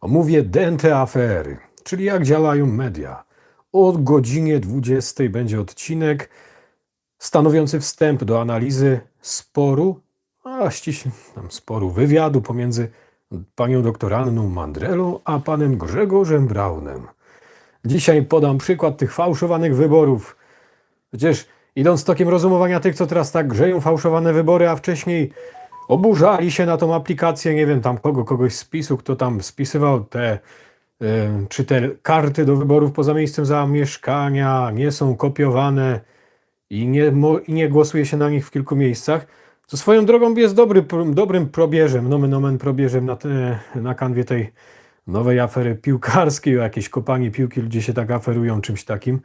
Omówię dęte afery, czyli jak działają media. O godzinie 20 będzie odcinek stanowiący wstęp do analizy sporu, a ściśle tam sporu wywiadu pomiędzy panią doktor Anną Mandrelą a panem Grzegorzem Braunem. Dzisiaj podam przykład tych fałszowanych wyborów. Przecież idąc tokiem rozumowania tych, co teraz tak grzeją fałszowane wybory, a wcześniej oburzali się na tą aplikację, nie wiem tam kogo, kogoś z PiSu, kto tam spisywał te, y, czy te karty do wyborów poza miejscem zamieszkania nie są kopiowane i nie, i nie głosuje się na nich w kilku miejscach, co swoją drogą jest dobry, dobrym probierzem, nomen omen probierzem na, te, na kanwie tej nowej afery piłkarskiej, o jakieś kopanie piłki, ludzie się tak aferują czymś takim,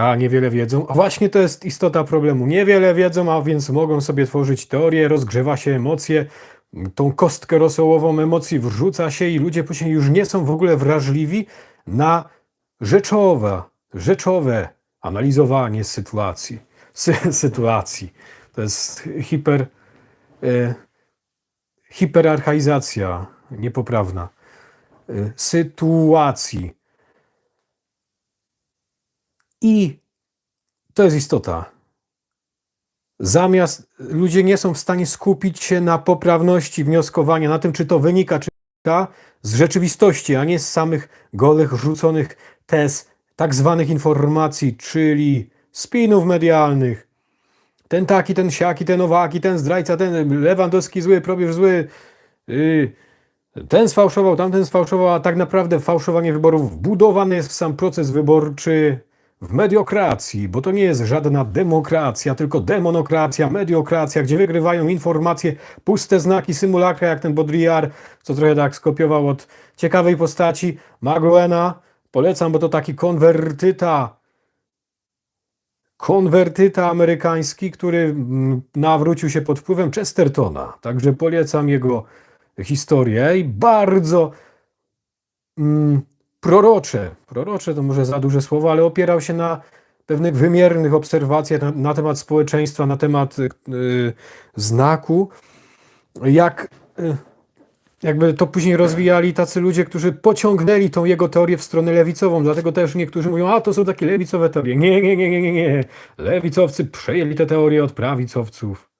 a niewiele wiedzą. A właśnie to jest istota problemu. Niewiele wiedzą, a więc mogą sobie tworzyć teorie, rozgrzewa się emocje, tą kostkę rosołową emocji wrzuca się i ludzie później już nie są w ogóle wrażliwi na rzeczowe, rzeczowe analizowanie sytuacji. Sy sytuacji. To jest hiper, e, hiperarchaizacja niepoprawna e, sytuacji. I to jest istota. Zamiast ludzie nie są w stanie skupić się na poprawności wnioskowania, na tym, czy to wynika, czy z rzeczywistości, a nie z samych golych, rzuconych tez, tak zwanych informacji, czyli spinów medialnych. Ten taki, ten siaki, ten owaki, ten zdrajca, ten Lewandowski zły, probierz zły. Yy, ten sfałszował, tamten sfałszował, a tak naprawdę fałszowanie wyborów budowane jest w sam proces wyborczy w mediokracji, bo to nie jest żadna demokracja, tylko demonokracja, mediokracja, gdzie wygrywają informacje, puste znaki, symulakra, jak ten Baudrillard, co trochę tak skopiował od ciekawej postaci Magloena. Polecam, bo to taki konwertyta, konwertyta amerykański, który mm, nawrócił się pod wpływem Chestertona. Także polecam jego historię i bardzo mm, prorocze, prorocze to może za duże słowo, ale opierał się na pewnych wymiernych obserwacjach na, na temat społeczeństwa, na temat y, znaku, jak y, jakby to później rozwijali tacy ludzie, którzy pociągnęli tą jego teorię w stronę lewicową. Dlatego też niektórzy mówią, a to są takie lewicowe teorie. Nie, nie, nie, nie, nie, nie. Lewicowcy przejęli te teorie od prawicowców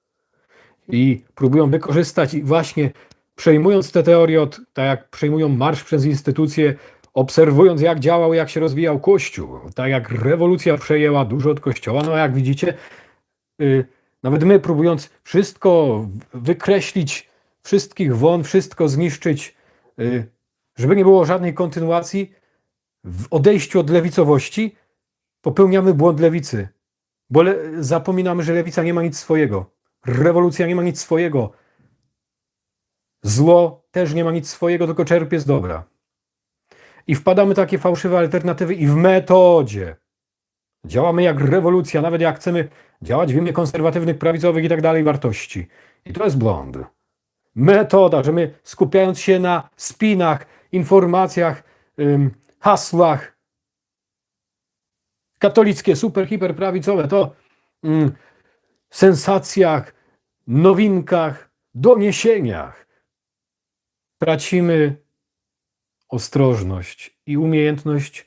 i próbują wykorzystać i właśnie przejmując te teorie od, tak jak przejmują marsz przez instytucje, obserwując jak działał, jak się rozwijał Kościół, tak jak rewolucja przejęła dużo od Kościoła, no jak widzicie, y, nawet my próbując wszystko wykreślić, wszystkich won, wszystko zniszczyć, y, żeby nie było żadnej kontynuacji, w odejściu od lewicowości popełniamy błąd lewicy, bo le zapominamy, że lewica nie ma nic swojego, rewolucja nie ma nic swojego, Zło też nie ma nic swojego, tylko czerpie z dobra. I wpadamy takie fałszywe alternatywy i w metodzie. Działamy jak rewolucja, nawet jak chcemy działać w imię konserwatywnych, prawicowych i tak dalej wartości. I to jest błąd. Metoda, że my skupiając się na spinach, informacjach, ym, hasłach katolickie, super, hiper prawicowe, to sensacjach, nowinkach, doniesieniach tracimy ostrożność i umiejętność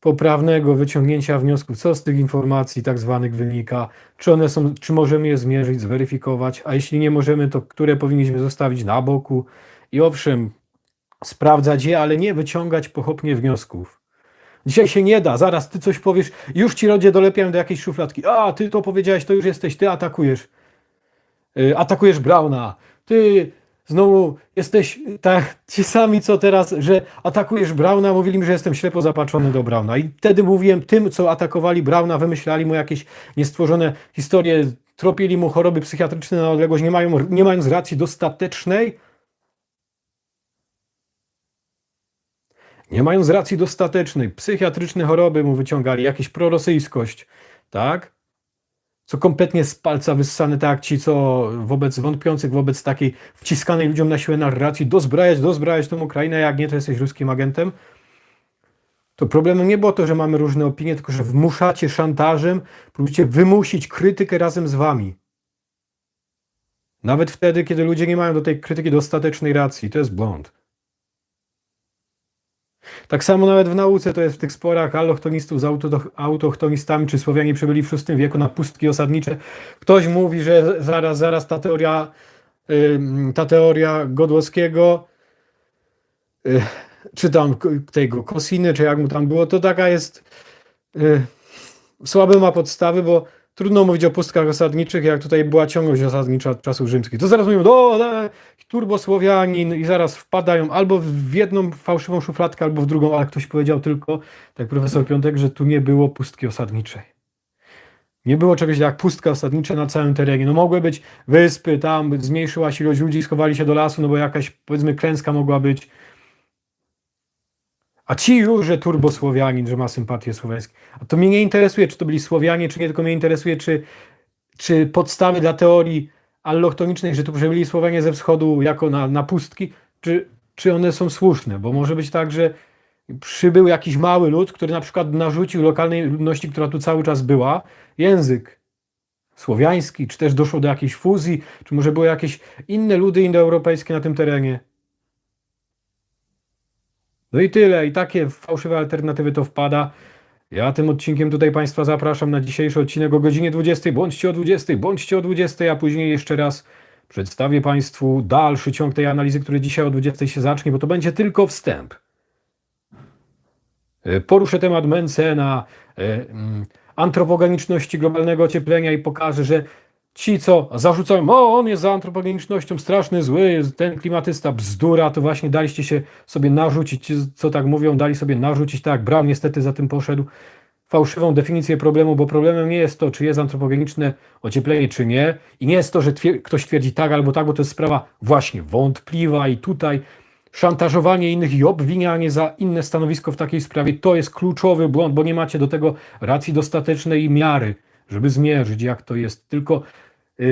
poprawnego wyciągnięcia wniosków, co z tych informacji tak zwanych wynika, czy one są, czy możemy je zmierzyć, zweryfikować, a jeśli nie możemy, to które powinniśmy zostawić na boku i owszem, sprawdzać je, ale nie wyciągać pochopnie wniosków. Dzisiaj się nie da, zaraz ty coś powiesz, już ci ludzie dolepiają do jakiejś szufladki. A, ty to powiedziałeś, to już jesteś, ty atakujesz. Yy, atakujesz Brauna. Ty znowu jesteś tak, ci sami co teraz, że atakujesz Brauna, mówili mi, że jestem ślepo zapatrzony do Brauna. I wtedy mówiłem tym, co atakowali Brauna, wymyślali mu jakieś niestworzone historie, tropili mu choroby psychiatryczne na odległość, nie, mają, nie mając racji dostatecznej. Nie mając racji dostatecznej, psychiatryczne choroby mu wyciągali, jakieś prorosyjskość, tak? Co kompletnie z palca wyssane, tak ci, co wobec wątpiących, wobec takiej wciskanej ludziom na siłę narracji, dozbrajać, dozbrajać tą Ukrainę, jak nie, to jesteś ruskim agentem. To problemem nie było to, że mamy różne opinie, tylko że wmuszacie szantażem, próbujecie wymusić krytykę razem z wami. Nawet wtedy, kiedy ludzie nie mają do tej krytyki dostatecznej racji. To jest błąd. Tak samo nawet w nauce to jest w tych sporach allochtonistów z auto, autochtonistami, czy Słowianie przybyli w VI wieku na pustki osadnicze. Ktoś mówi, że zaraz, zaraz ta teoria, ta teoria Godłowskiego, y, czy tam tego Kosiny, czy jak mu tam było, to taka jest y, słabe ma podstawy, bo trudno mówić o pustkach osadniczych, jak tutaj była ciągłość osadnicza od czasów rzymskich. To zaraz mówią, o, turbosłowianin i zaraz wpadają albo w jedną fałszywą szufladkę, albo w drugą, ale ktoś powiedział tylko, tak profesor Piątek, że tu nie było pustki osadniczej. Nie było czegoś jak pustka osadnicza na całym terenie. No mogły być wyspy, tam zmniejszyła się ilość ludzi, schowali się do lasu, no bo jakaś powiedzmy klęska mogła być. A ci już, że turbosłowianin, że ma sympatię słowiańskie. A to mnie nie interesuje, czy to byli Słowianie, czy nie, tylko mnie interesuje, czy, czy podstawy dla teorii allochtonicznej, że tu przybyli Słowianie ze wschodu jako na, na pustki, czy, czy one są słuszne, bo może być tak, że przybył jakiś mały lud, który na przykład narzucił lokalnej ludności, która tu cały czas była, język słowiański, czy też doszło do jakiejś fuzji, czy może były jakieś inne ludy indoeuropejskie na tym terenie. No i tyle, i takie fałszywe alternatywy to wpada. Ja tym odcinkiem tutaj Państwa zapraszam na dzisiejszy odcinek o godzinie 20. Bądźcie o 20, bądźcie o 20, a później jeszcze raz przedstawię Państwu dalszy ciąg tej analizy, który dzisiaj o 20 się zacznie, bo to będzie tylko wstęp. E, Poruszę temat Mencena, e, mm, antropogeniczności globalnego ocieplenia i pokażę, że ci, co zarzucają, o, on jest za antropogenicznością, straszny, zły, ten klimatysta, bzdura, to właśnie daliście się sobie narzucić, ci, co tak mówią, dali sobie narzucić, tak, Brown niestety za tym poszedł, fałszywą definicję problemu, bo problemem nie jest to, czy jest antropogeniczne ocieplenie, czy nie, i nie jest to, że twier- ktoś twierdzi tak albo tak, bo to jest sprawa właśnie wątpliwa i tutaj szantażowanie innych i obwinianie za inne stanowisko w takiej sprawie to jest kluczowy błąd, bo nie macie do tego racji dostatecznej i miary, żeby zmierzyć, jak to jest. Tylko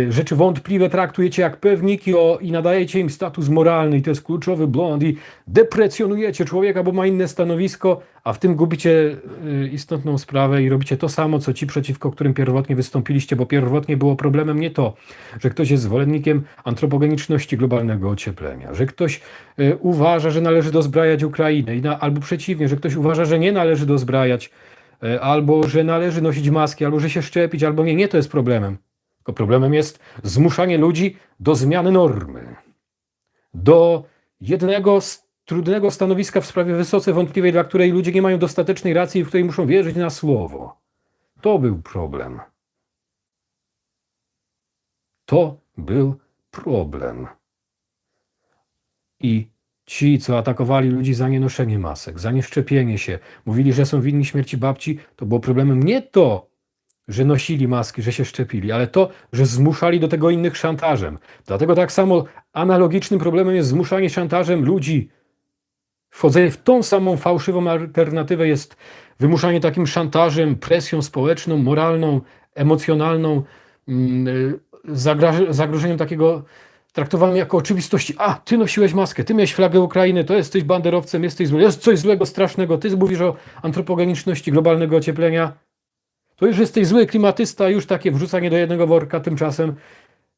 rzeczy wątpliwe traktujecie jak pewniki o, i nadajecie im status moralny, i to jest kluczowy błąd, i deprecjonujecie człowieka, bo ma inne stanowisko, a w tym gubicie y, istotną sprawę i robicie to samo, co ci, przeciwko którym pierwotnie wystąpiliście, bo pierwotnie było problemem nie to, że ktoś jest zwolennikiem antropogeniczności globalnego ocieplenia, że ktoś y, uważa, że należy dozbrajać Ukrainę, albo przeciwnie, że ktoś uważa, że nie należy dozbrajać, y, albo że należy nosić maski, albo że się szczepić, albo nie. Nie to jest problemem. Tylko problemem jest zmuszanie ludzi do zmiany normy, do jednego trudnego stanowiska w sprawie wysoce wątpliwej, dla której ludzie nie mają dostatecznej racji i w której muszą wierzyć na słowo. To był problem. To był problem. I ci, co atakowali ludzi za nienoszenie masek, za nieszczepienie się, mówili, że są winni śmierci babci, to było problemem nie to, że nosili maski, że się szczepili, ale to, że zmuszali do tego innych szantażem. Dlatego tak samo analogicznym problemem jest zmuszanie szantażem ludzi. Wchodzenie w tą samą fałszywą alternatywę jest wymuszanie takim szantażem, presją społeczną, moralną, emocjonalną, mm, zagrożeniem takiego traktowaniem jako oczywistości. A, ty nosiłeś maskę, ty miałeś flagę Ukrainy, to jesteś banderowcem, jesteś zły, jest coś złego, strasznego, ty mówisz o antropogeniczności globalnego ocieplenia. To już jesteś zły klimatysta, już takie wrzucanie do jednego worka, tymczasem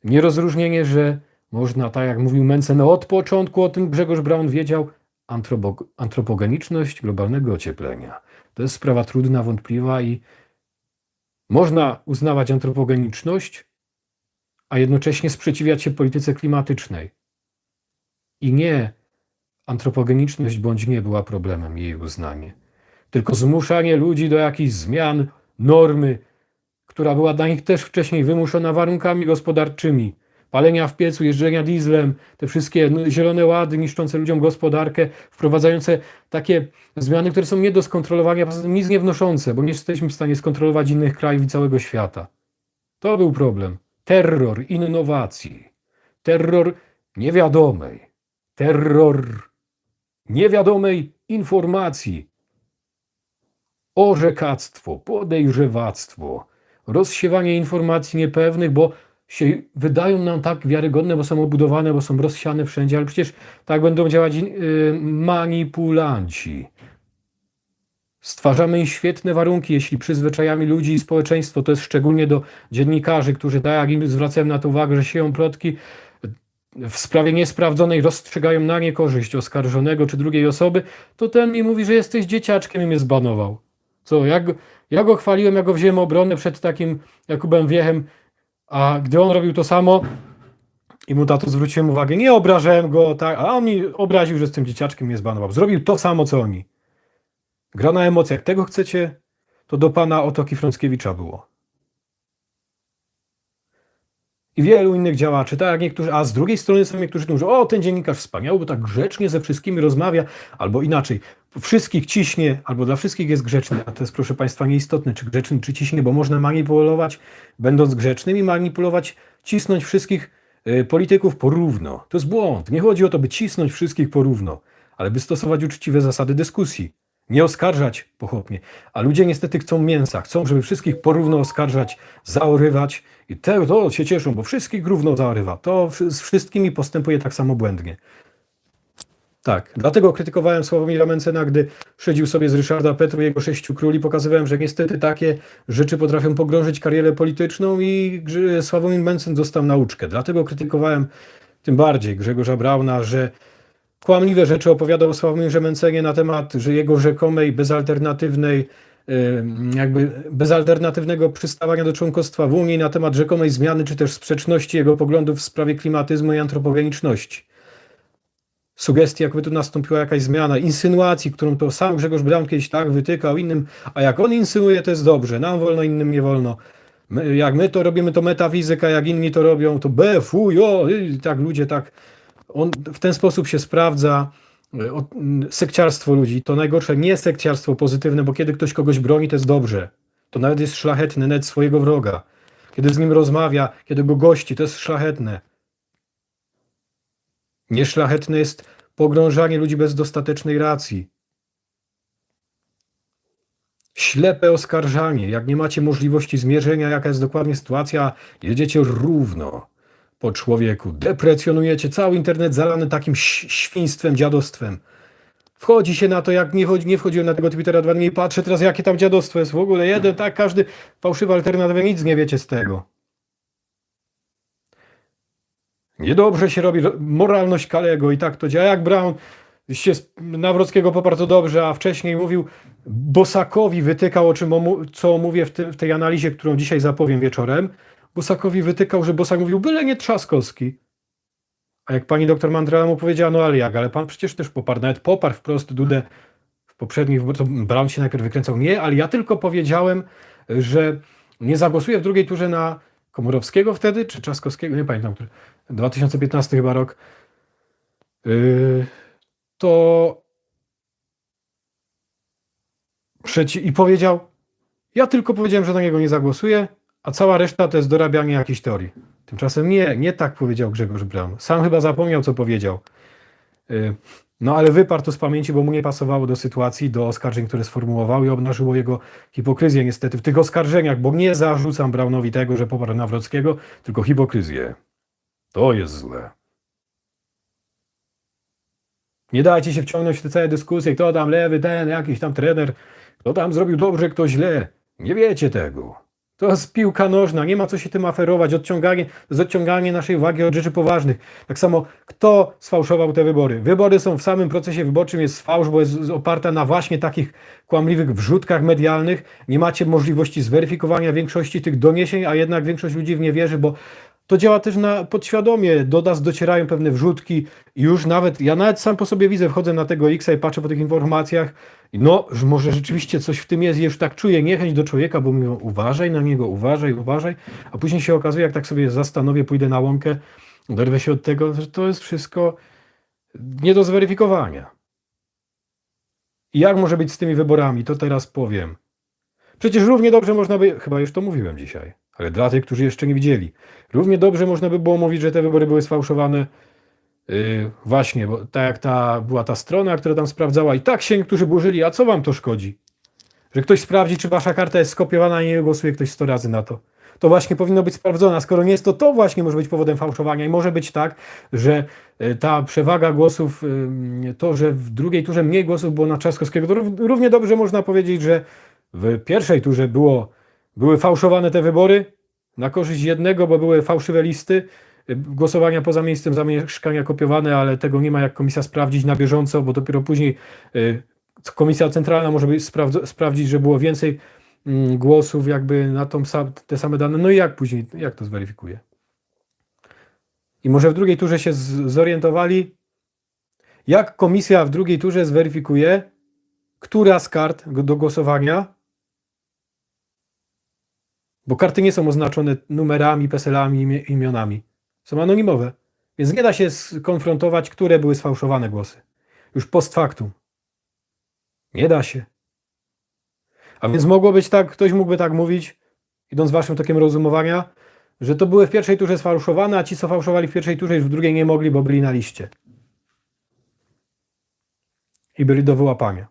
nierozróżnienie, że można, tak jak mówił Mencen, od początku o tym Grzegorz Braun wiedział, antropo, antropogeniczność globalnego ocieplenia. To jest sprawa trudna, wątpliwa i można uznawać antropogeniczność, a jednocześnie sprzeciwiać się polityce klimatycznej. I nie antropogeniczność bądź nie była problemem jej uznanie, tylko zmuszanie ludzi do jakichś zmian normy, która była dla nich też wcześniej wymuszona warunkami gospodarczymi. Palenia w piecu, jeżdżenia dieslem, te wszystkie no, zielone łady niszczące ludziom gospodarkę, wprowadzające takie zmiany, które są nie do skontrolowania, nic nie wnoszące, bo nie jesteśmy w stanie skontrolować innych krajów i całego świata. To był problem. Terror innowacji, terror niewiadomej, terror niewiadomej informacji, orzekactwo, podejrzewactwo, rozsiewanie informacji niepewnych, bo się wydają nam tak wiarygodne, bo są obudowane, bo są rozsiane wszędzie, ale przecież tak będą działać yy, manipulanci. Stwarzamy im świetne warunki, jeśli przyzwyczajamy ludzi i społeczeństwo, to jest szczególnie do dziennikarzy, którzy tak jak im zwracałem na to uwagę, że sieją plotki, w sprawie niesprawdzonej rozstrzygają na niekorzyść oskarżonego czy drugiej osoby, to ten mi mówi, że jesteś dzieciaczkiem i mnie zbanował. Co, ja go, ja go chwaliłem, ja go wziąłem obronę przed takim Jakubem Wiechem, a gdy on robił to samo i mu tato zwróciłem uwagę, nie obrażałem go, tak, a on mi obraził, że jestem dzieciaczkiem i mnie zbanował. Zrobił to samo, co oni. Gra na emocjach. Tego chcecie, to do pana Otoki Frąckiewicza było. I wielu innych działaczy, tak niektórzy, a z drugiej strony są niektórzy, którzy mówią, o ten dziennikarz wspaniały, bo tak grzecznie ze wszystkimi rozmawia, albo inaczej, wszystkich ciśnie, albo dla wszystkich jest grzeczny, a to jest proszę Państwa nieistotne, czy grzeczny, czy ciśnie, bo można manipulować, będąc grzecznym i manipulować, cisnąć wszystkich y, polityków porówno. To jest błąd. Nie chodzi o to, by cisnąć wszystkich porówno, ale by stosować uczciwe zasady dyskusji. Nie oskarżać pochopnie. A ludzie niestety chcą mięsa, chcą, żeby wszystkich porówno oskarżać, zaorywać i te, to się cieszą, bo wszystkich równo zaorywa. To z wszystkimi postępuje tak samo błędnie. Tak, dlatego krytykowałem Sławomira Mencena, gdy szydził sobie z Ryszarda Petru jego sześciu króli. Pokazywałem, że niestety takie rzeczy potrafią pogrążyć karierę polityczną i Sławomir Mencen dostał nauczkę. Dlatego krytykowałem tym bardziej Grzegorza Brauna, że kłamliwe rzeczy opowiadał Sławomirze Mencenie na temat, że jego rzekomej, bezalternatywnej, jakby bezalternatywnego przystawania do członkostwa w Unii, na temat rzekomej zmiany, czy też sprzeczności jego poglądów w sprawie klimatyzmu i antropogeniczności. Sugestii, jakby tu nastąpiła jakaś zmiana, insynuacji, którą to sam Grzegorz Braun kiedyś tak wytykał innym, a jak on insynuuje, to jest dobrze, nam wolno, innym nie wolno. My, jak my to robimy, to metafizyka, jak inni to robią, to B, fuj, o, i tak ludzie tak on w ten sposób się sprawdza m, sekciarstwo ludzi. To najgorsze nie sekciarstwo pozytywne, bo kiedy ktoś kogoś broni, to jest dobrze. To nawet jest szlachetne, nawet swojego wroga. Kiedy z nim rozmawia, kiedy go gości, to jest szlachetne. Nieszlachetne jest pogrążanie ludzi bez dostatecznej racji. Ślepe oskarżanie. Jak nie macie możliwości zmierzenia, jaka jest dokładnie sytuacja, jedziecie równo po człowieku. Deprecjonujecie cały internet zalany takim świństwem, dziadostwem. Wchodzi się na to, jak nie, chodzi, nie wchodziłem na tego Twittera dwa dni patrzę teraz, jakie tam dziadostwo jest w ogóle. Jeden, tak, każdy fałszywa alternatywa, nic nie wiecie z tego. Niedobrze się robi, ro- moralność Kalego i tak to działa. Jak Brown się Nawrockiego poparł dobrze, a wcześniej mówił, Bosakowi wytykał, o czym co mówię w, w tej analizie, którą dzisiaj zapowiem wieczorem. Bosakowi wytykał, że Bosak mówił, byle nie Trzaskowski. A jak pani doktor Mandrela mu powiedziała, no ale jak, ale pan przecież też poparł, nawet poparł wprost Dudę w poprzednich wyborach, to Brown się najpierw wykręcał, nie, ale ja tylko powiedziałem, że nie zagłosuję w drugiej turze na Komorowskiego wtedy, czy Trzaskowskiego, nie pamiętam, który, 2015 chyba rok, Yy, to przeci- i powiedział, ja tylko powiedziałem, że na niego nie zagłosuję, a cała reszta to jest dorabianie jakiejś teorii. Tymczasem nie, nie tak powiedział Grzegorz Braun. Sam chyba zapomniał, co powiedział. Yy, No ale wyparł to z pamięci, bo mu nie pasowało do sytuacji, do oskarżeń, które sformułował i obnażyło jego hipokryzję niestety w tych oskarżeniach, bo nie zarzucam Braunowi tego, że poparł Nawrockiego, tylko hipokryzję. To jest złe. Nie dajcie się wciągnąć w te całe dyskusje, kto tam lewy, ten, jakiś tam trener, kto tam zrobił dobrze, kto źle. Nie wiecie tego. To jest piłka nożna, nie ma co się tym aferować. Odciąganie, jest odciąganie naszej uwagi od rzeczy poważnych. Tak samo, kto sfałszował te wybory? Wybory są w samym procesie wyborczym, jest fałsz, bo jest oparta na właśnie takich kłamliwych wrzutkach medialnych. Nie macie możliwości zweryfikowania większości tych doniesień, a jednak większość ludzi w nie wierzy, bo to działa też na podświadomie. Do nas docierają pewne wrzutki i już nawet, ja nawet sam po sobie widzę, wchodzę na tego X i patrzę po tych informacjach no, że może rzeczywiście coś w tym jest już tak czuję niechęć do człowieka, bo mówią uważaj na niego, uważaj, uważaj, a później się okazuje, jak tak sobie zastanowię, pójdę na łąkę, oderwę się od tego, że to jest wszystko nie do zweryfikowania. I jak może być z tymi wyborami, to teraz powiem. Przecież równie dobrze można by, chyba już to mówiłem dzisiaj, ale dla tych, którzy jeszcze nie widzieli, równie dobrze można by było mówić, że te wybory były sfałszowane. Yy, właśnie, bo tak jak ta była ta strona, która tam sprawdzała, i tak się niektórzy burzyli, a co wam to szkodzi? Że ktoś sprawdzi, czy wasza karta jest skopiowana i nie głosuje ktoś 100 razy na to. To właśnie powinno być sprawdzone. Skoro nie jest, to to właśnie może być powodem fałszowania. I może być tak, że y, ta przewaga głosów, y, to, że w drugiej turze mniej głosów było na Trzaskowskiego, to rów- równie dobrze można powiedzieć, że w pierwszej turze było, były fałszowane te wybory na korzyść jednego, bo były fałszywe listy, głosowania poza miejscem zamieszkania kopiowane, ale tego nie ma jak komisja sprawdzić na bieżąco, bo dopiero później y, komisja centralna może być sprawdz- sprawdzić, że było więcej mm, głosów jakby na tą te same dane. No i jak później, jak to zweryfikuje? I może w drugiej turze się zorientowali, jak komisja w drugiej turze zweryfikuje, która z kart do głosowania, bo karty nie są oznaczone numerami, peselami, imionami. Są anonimowe. Więc nie da się skonfrontować, które były sfałszowane głosy. Już post factum. Nie da się. A więc mogło być tak, ktoś mógłby tak mówić, idąc waszym tokiem rozumowania, że to były w pierwszej turze sfałszowane, a ci, co fałszowali w pierwszej turze, już w drugiej nie mogli, bo byli na liście. I byli do wyłapania.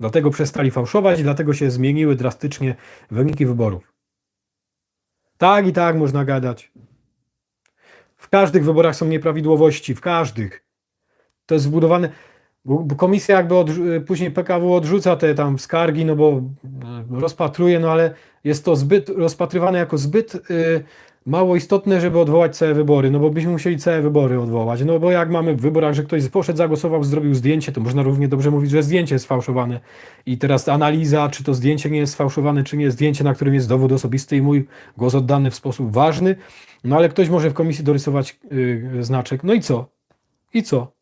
Dlatego przestali fałszować, dlatego się zmieniły drastycznie wyniki wyborów. Tak i tak można gadać. W każdych wyborach są nieprawidłowości, w każdych. To jest wbudowane. Bo, komisja jakby odrzu- później PKW odrzuca te tam skargi, no bo e, rozpatruje, no ale jest to zbyt rozpatrywane jako zbyt y, mało istotne, żeby odwołać całe wybory, no bo byśmy musieli całe wybory odwołać. No bo jak mamy w wyborach, że ktoś poszedł, zagłosował, zrobił zdjęcie, to można równie dobrze mówić, że zdjęcie jest sfałszowane. I teraz analiza, czy to zdjęcie nie jest sfałszowane, czy nie zdjęcie, na którym jest dowód osobisty i mój głos oddany w sposób ważny. No ale ktoś może w komisji dorysować y, znaczek. No i co? I co?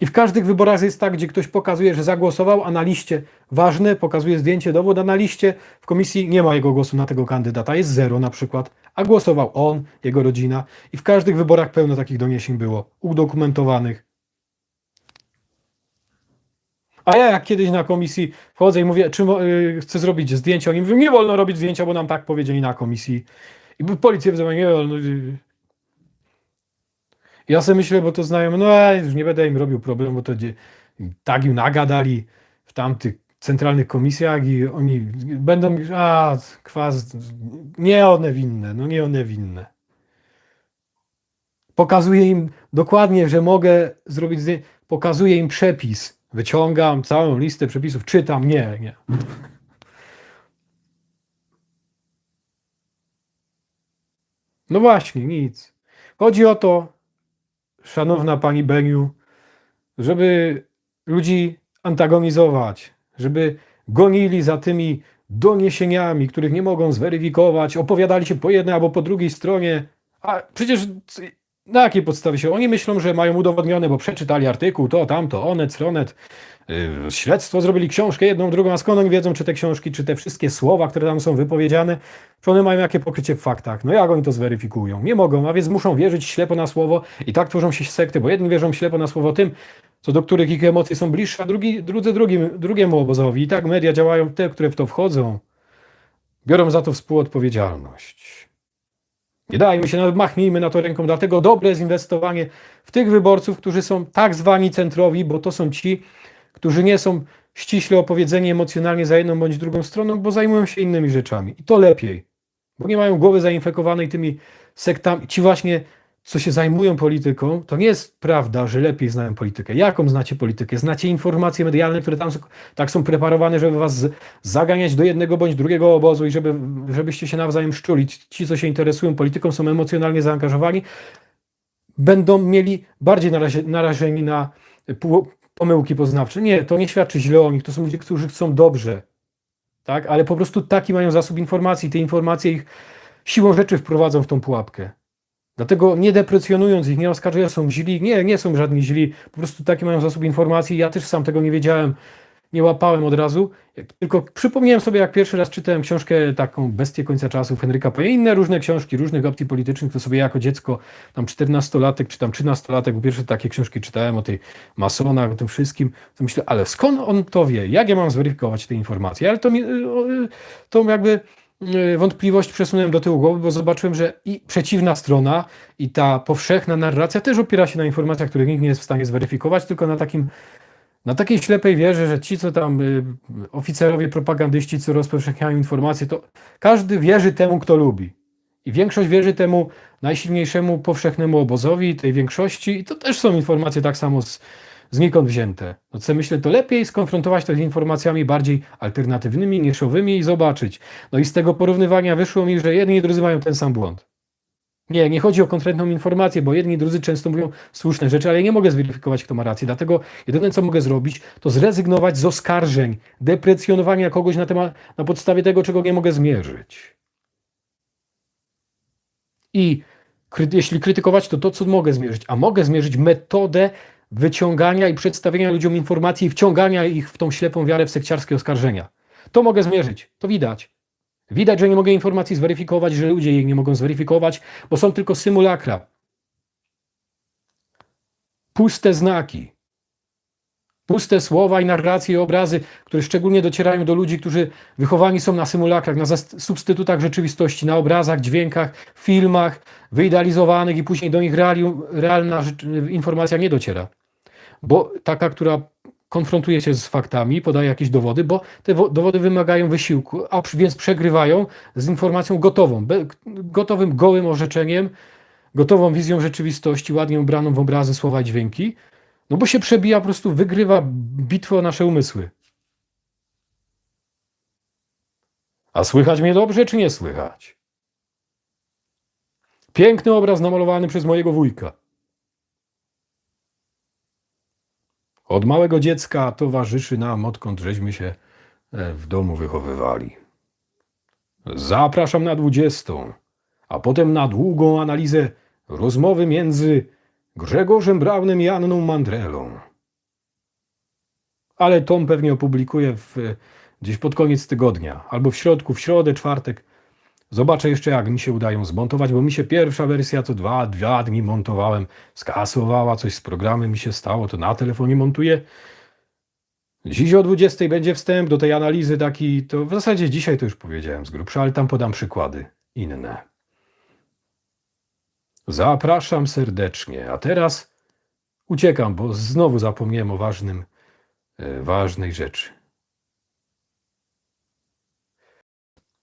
I w każdych wyborach jest tak, gdzie ktoś pokazuje, że zagłosował, a na liście ważne, pokazuje zdjęcie, dowód, a na liście w komisji nie ma jego głosu na tego kandydata, jest zero na przykład, a głosował on, jego rodzina. I w każdych wyborach pełno takich doniesień było, udokumentowanych. A ja jak kiedyś na komisji wchodzę i mówię, czy mo- y, chcę zrobić zdjęcie, oni mówią, nie wolno robić zdjęcia, bo nam tak powiedzieli na komisji. I policję wzywają, nie wolno. y, ja sobie myślę, bo to znajomy, no ej, już nie będę im robił problemu, bo to tak im nagadali w tamtych centralnych komisjach i oni będą, a kwas, nie one winne, no nie one winne. Pokazuję im dokładnie, że mogę zrobić pokazuję im przepis, wyciągam całą listę przepisów, czytam, nie, nie. No właśnie, nic. Chodzi o to, szanowna pani Beniu, żeby ludzi antagonizować, żeby gonili za tymi doniesieniami, których nie mogą zweryfikować, opowiadali się po jednej albo po drugiej stronie. A przecież na jakiej podstawie się? Oni myślą, że mają udowodnione, bo przeczytali artykuł, to, tamto, onet, stronet, yy, śledztwo, zrobili książkę jedną, drugą, a skąd oni wiedzą, czy te książki, czy te wszystkie słowa, które tam są wypowiedziane, czy one mają jakie pokrycie w faktach? No jak oni to zweryfikują? Nie mogą, a więc muszą wierzyć ślepo na słowo i tak tworzą się sekty, bo jedni wierzą ślepo na słowo tym, co do których ich emocje są bliższe, a drugi, drudzy drugim, drugiemu obozowi. I tak media działają te, które w to wchodzą, biorą za to współodpowiedzialność. Nie dajmy się, nawet machnijmy na to ręką, dlatego dobre jest inwestowanie w tych wyborców, którzy są tak zwani centrowi, bo to są ci, którzy nie są ściśle opowiedzeni emocjonalnie za jedną bądź drugą stroną, bo zajmują się innymi rzeczami. I to lepiej, bo nie mają głowy zainfekowanej tymi sektami. Ci właśnie, co się zajmują polityką, to nie jest prawda, że lepiej znają politykę. Jaką znacie politykę? Znacie informacje medialne, które tam są, tak są preparowane, żeby was zaganiać do jednego bądź drugiego obozu i żeby, żebyście się nawzajem szczulić. Ci, co się interesują polityką, są emocjonalnie zaangażowani, będą mieli bardziej narażeni na pomyłki poznawcze. Nie, to nie świadczy źle o nich. To są ludzie, którzy chcą dobrze. Tak? Ale po prostu taki mają zasób informacji. Te informacje ich siłą rzeczy wprowadzą w tą pułapkę. Dlatego nie deprecjonując ich, nie oskarżając, są źli. Nie, nie są żadni źli. Po prostu taki mają zasób informacji. Ja też sam tego nie wiedziałem. Nie łapałem od razu. Tylko przypomniałem sobie, jak pierwszy raz czytałem książkę taką Bestię końca czasów Henryka P. i inne różne książki różnych opcji politycznych, to sobie jako dziecko, tam 14-latek czy tam 13-latek, pierwsze takie książki czytałem o tej masonach, o tym wszystkim, to myślę, ale skąd on to wie? Jak ja mam zweryfikować te informacje? Ale to mi, y, o, y, tą jakby y, wątpliwość przesunąłem do tyłu głowy, bo zobaczyłem, że i przeciwna strona, i ta powszechna narracja też opiera się na informacjach, których nikt nie jest w stanie zweryfikować, tylko na takim na takiej ślepej wierze, że ci, co tam y, oficerowie, propagandyści, co rozpowszechniają informacje, to każdy wierzy temu, kto lubi. I większość wierzy temu najsilniejszemu powszechnemu obozowi, tej większości, i to też są informacje tak samo z, znikąd wzięte. No co myślę, to lepiej skonfrontować to z informacjami bardziej alternatywnymi, niszowymi i zobaczyć. No i z tego porównywania wyszło mi, że jedni i drudzy mają ten sam błąd. Nie, nie chodzi o konkretną informację, bo jedni i drudzy często mówią słuszne rzeczy, ale ja nie mogę zweryfikować, kto ma rację. Dlatego jedyne, co mogę zrobić, to zrezygnować z oskarżeń, deprecjonowania kogoś na, temat, na podstawie tego, czego nie mogę zmierzyć. I jeśli krytykować, to to, co mogę zmierzyć. A mogę zmierzyć metodę wyciągania i przedstawienia ludziom informacji i wciągania ich w tą ślepą wiarę w sekciarskie oskarżenia. To mogę zmierzyć, to widać. Widać, że nie mogę informacji zweryfikować, że ludzie jej nie mogą zweryfikować, bo są tylko symulakra. Puste znaki. Puste słowa i narracje i obrazy, które szczególnie docierają do ludzi, którzy wychowani są na symulakrach, na substytutach rzeczywistości, na obrazach, dźwiękach, filmach wyidealizowanych i później do nich reali- realna rzecz- informacja nie dociera. Bo taka, która konfrontuje się z faktami, podaje jakieś dowody, bo te wo- dowody wymagają wysiłku, a więc przegrywają z informacją gotową, gotowym, gołym orzeczeniem, gotową wizją rzeczywistości, ładnie ubraną w obrazy, słowa i dźwięki, no bo się przebija, po prostu wygrywa bitwę o nasze umysły. A słychać mnie dobrze, czy nie słychać? Piękny obraz namalowany przez mojego wujka. Od małego dziecka towarzyszy nam, odkąd żeśmy się e, w domu wychowywali. Zapraszam na dwudziestą, a potem na długą analizę rozmowy między Grzegorzem Braunem i Anną Mandrelą. Ale Tom pewnie opublikuje w, gdzieś pod koniec tygodnia, albo w środku, w środę, czwartek. Zobaczę jeszcze, jak mi się udają zmontować, bo mi się pierwsza wersja to dwa, dwa dni montowałem, skasowała, coś z programem mi się stało, to na telefonie montuję. Dziś o 20 będzie wstęp do tej analizy taki, to w zasadzie dzisiaj to już powiedziałem z grubsza, ale tam podam przykłady inne. Zapraszam serdecznie, a teraz uciekam, bo znowu zapomniałem o ważnym, e, ważnej rzeczy.